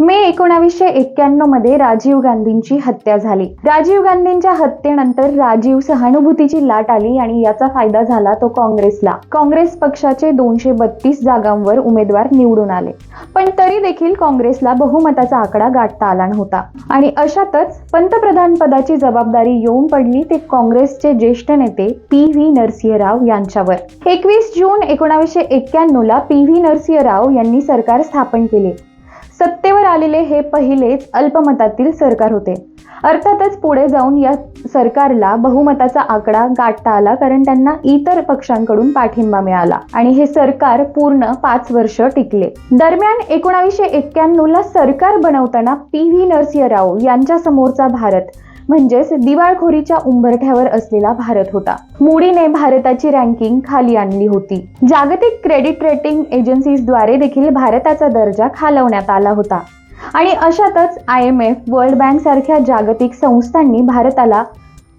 मे एकोणावीसशे एक्क्याण्णवमध्ये राजीव गांधींची हत्या झाली. राजीव गांधींच्या हत्येनंतर राजीव सहानुभूतीची लाट आली आणि याचा फायदा झाला तो काँग्रेसला. काँग्रेस पक्षाचे दोनशे बत्तीस जागांवर उमेदवार निवडून आले. पण तरी देखील काँग्रेसला बहुमताचा आकडा गाठता आला नव्हता. आणि अशातच पंतप्रधान पदाची जबाबदारी येऊन पडली ते काँग्रेसचे ज्येष्ठ नेते पी व्ही नरसिंहराव यांच्यावर. एकवीस जून एकोणावीसशे एक्क्याण्णव ला पी व्ही नरसिंहराव यांनी सरकार स्थापन केले. सत्तेवर आलेले हे पहिलेच अल्पमतातील सरकार होते. अर्थातच पुढे जाऊन या सरकारला बहुमताचा आकडा गाठता आला कारण त्यांना इतर पक्षांकडून पाठिंबा मिळाला आणि हे सरकार पूर्ण पाच वर्ष टिकले. दरम्यान एकोणावीसशे एक्क्याण्णव ला सरकार बनवताना पी व्ही नरसिंहराव यांच्या समोरचा भारत म्हणजेच दिवाळखोरीच्या उंबरठ्यावर असलेला भारत होता. मुडीने भारताची रँकिंग खाली आणली होती. जागतिक क्रेडिट रेटिंग एजन्सीजद्वारे देखील भारताचा दर्जा खालवण्यात आला होता. आणि अशातच I M F world bank सारख्या जागतिक संस्थांनी भारताला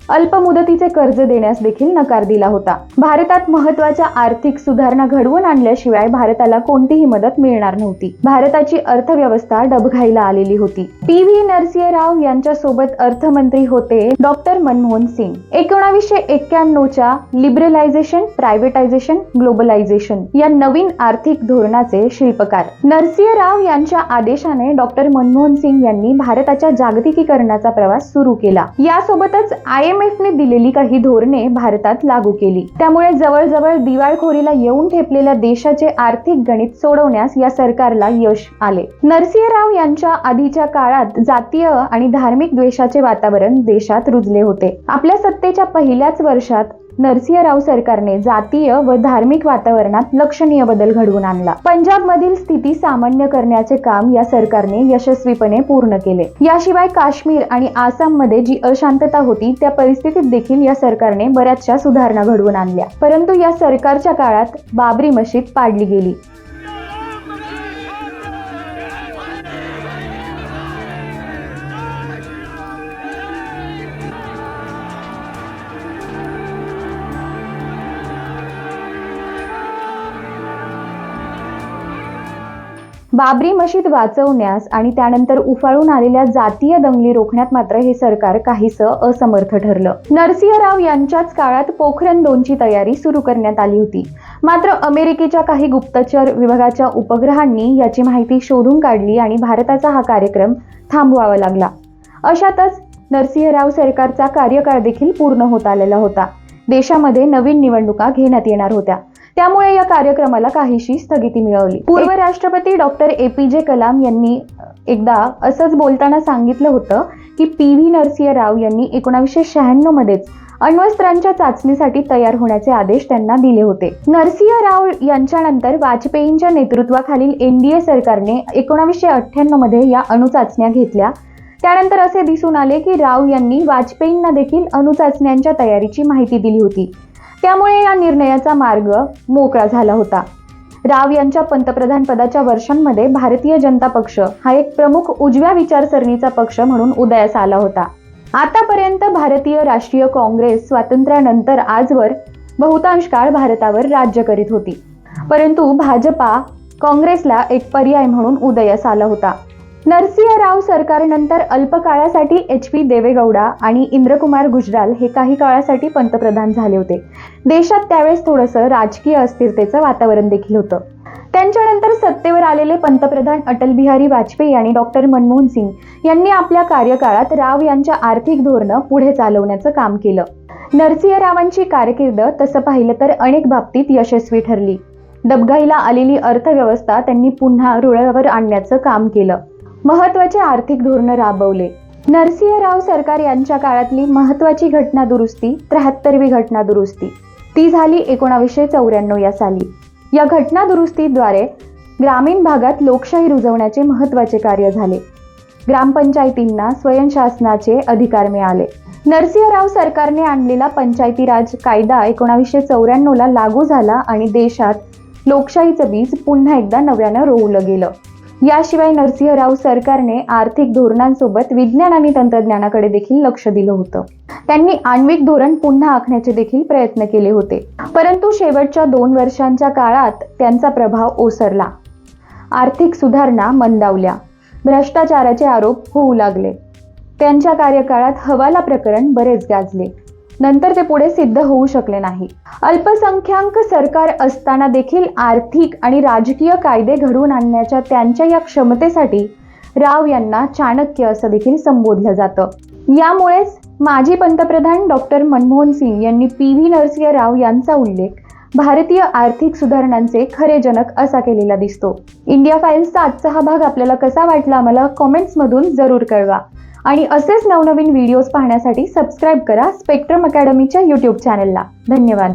अल्पमुदतीचे कर्ज देण्यास देखील नकार दिला होता. भारतात महत्त्वाच्या आर्थिक सुधारणा घडवून आणल्याशिवाय भारताला कोणतीही मदत मिळणार नव्हती. भारताची अर्थव्यवस्था डबघाईला आलेली होती. पी. व्ही. नरसिंहराव यांच्या सोबत अर्थमंत्री होते डॉक्टर मनमोहन सिंग. एकोणावीसशे एक्क्याण्णवच्या लिबरलायझेशन प्रायव्हेटायझेशन ग्लोबलायझेशन या नवीन आर्थिक धोरणाचे शिल्पकार. नरसिंह राव यांच्या आदेशाने डॉक्टर मनमोहन सिंग यांनी भारताच्या जागतिकीकरणाचा प्रवास सुरू केला. यासोबतच आय एम एफ दिलेली काही धोरणे भारतात लागू केली. त्यामुळे जवळजवळ दिवाळखोरीला येऊन ठेपलेल्या देशाचे आर्थिक गणित सोडवण्यास या सरकारला यश आले. नरसिंहराव यांच्या आधीच्या काळात जातीय आणि धार्मिक द्वेषाचे वातावरण देशात रुजले होते. आपल्या सत्तेच्या पहिल्याच वर्षात नरसिंहराव सरकारने जातीय व धार्मिक वातावरणात लक्षणीय बदल घडवून आणला. पंजाबमधील स्थिती सामान्य करण्याचे काम या सरकारने यशस्वीपणे पूर्ण केले. याशिवाय काश्मीर आणि आसाममध्ये जी अशांतता होती त्या परिस्थितीत देखील या सरकारने बऱ्याचशा सुधारणा घडवून आणल्या. परंतु या सरकारच्या काळात बाबरी मशीद पाडली गेली. बाबरी मशीद वाचवण्यास आणि त्यानंतर उफाळून आलेल्या जातीय दंगली रोखण्यात मात्र हे सरकार काहीसं असमर्थ ठरलं. नरसिंहराव यांच्याच काळात पोखरण दोनची तयारी सुरू करण्यात आली होती. मात्र अमेरिकेच्या काही गुप्तचर विभागाच्या उपग्रहांनी याची माहिती शोधून काढली आणि भारताचा हा कार्यक्रम थांबवावा लागला. अशातच नरसिंहराव सरकारचा कार्यकाळ देखील पूर्ण होत आलेला होता. देशामध्ये नवीन निवडणुका घेण्यात येणार होत्या. त्यामुळे या कार्यक्रमाला काहीशी स्थगिती मिळवली पूर्व राष्ट्रपती डॉक्टर ए. पी. जे. कलाम यांनी एकदा असंच बोलताना सांगितलं होतं की पी. व्ही. नरसिंहराव यांनी एकोणावीसशे शहाण्णव मध्येच अण्वस्त्रांच्या चाचणीसाठी तयार होण्याचे आदेश त्यांना दिले होते. नरसिंह राव यांच्यानंतर वाजपेयींच्या नेतृत्वाखालील एनडीए सरकारने एकोणावीसशे अठ्ठ्याण्णवमध्ये या अणुचाचण्या घेतल्या. त्यानंतर असे दिसून आले की राव यांनी वाजपेयींना देखील अणुचाचण्यांच्या तयारीची माहिती दिली होती. त्यामुळे या निर्णयाचा मार्ग मोकळा झाला होता. राव यांच्या पंतप्रधान पदाच्या वर्षांमध्ये भारतीय जनता पक्ष हा एक प्रमुख उजव्या विचारसरणीचा पक्ष म्हणून उदयास आला होता. आतापर्यंत भारतीय राष्ट्रीय काँग्रेस स्वातंत्र्यानंतर आजवर बहुतांश काळ भारतावर राज्य करीत होती. परंतु भाजपा काँग्रेसला एक पर्याय म्हणून उदयास आला होता. नरसिंहराव सरकारनंतर अल्पकाळासाठी एच पी देवेगौडा आणि इंद्रकुमार गुजराल हे काही काळासाठी पंतप्रधान झाले होते. देशात त्यावेळेस थोडंसं राजकीय अस्थिरतेचं वातावरण देखील होतं. त्यांच्यानंतर सत्तेवर आलेले पंतप्रधान अटल बिहारी वाजपेयी आणि डॉक्टर मनमोहन सिंग यांनी आपल्या कार्यकाळात राव यांच्या आर्थिक धोरणं पुढे चालवण्याचं काम केलं. नरसिंहरावांची कारकीर्द तसं पाहिलं तर अनेक बाबतीत यशस्वी ठरली. डबघाईला आलेली अर्थव्यवस्था त्यांनी पुन्हा रुळावर आणण्याचं काम केलं. महत्त्वाचे आर्थिक धोरणं राबवले. नरसिंहराव सरकार यांच्या काळातली महत्वाची घटना दुरुस्ती त्र्याहत्तरवी घटना दुरुस्ती. ती झाली एकोणावीसशे चौऱ्याण्णव या साली. या घटना दुरुस्तीद्वारे ग्रामीण भागात लोकशाही रुजवण्याचे महत्त्वाचे कार्य झाले. ग्रामपंचायतींना स्वयंशासनाचे अधिकार मिळाले. नरसिंहराव सरकारने आणलेला पंचायती राज कायदा एकोणावीसशे चौऱ्याण्णवला लागू झाला आणि देशात लोकशाहीचं बीज पुन्हा एकदा नव्यानं रोवलं गेलं. याशिवाय नरसिंहराव सरकारने आर्थिक धोरणांसोबत विज्ञान आणि तंत्रज्ञानाकडे देखील लक्ष दिलं होतं. त्यांनी आण्विक धोरण पुन्हा आखण्याचे देखील प्रयत्न केले होते. परंतु शेवटच्या दोन वर्षांच्या काळात त्यांचा प्रभाव ओसरला. आर्थिक सुधारणा मंदावल्या. भ्रष्टाचाराचे आरोप होऊ लागले. त्यांच्या कार्यकाळात हवाला प्रकरण बरेच गाजले. नंतर ते पुढे सिद्ध होऊ शकले नाही. अल्पसंख्याक सरकार असताना देखील आर्थिक आणि राजकीय कायदे घडवून आणण्याच्या त्यांच्या या क्षमतेसाठी राव यांना चाणक्य असं देखील संबोधलं जातं. यामुळेच माजी पंतप्रधान डॉक्टर मनमोहन सिंग यांनी पी व्ही नरसिंह राव यांचा उल्लेख भारतीय आर्थिक सुधारणांचे खरे जनक असा केलेला दिसतो. इंडिया फाईल्सचा आजचा हा भाग आपल्याला कसा वाटला मला कॉमेंट्समधून जरूर कळवा. आणि असेच नवनवीन व्हिडिओज पाहण्यासाठी सबस्क्राईब करा स्पेक्ट्रम अकॅडमीच्या यूट्यूब चॅनलला धन्यवाद.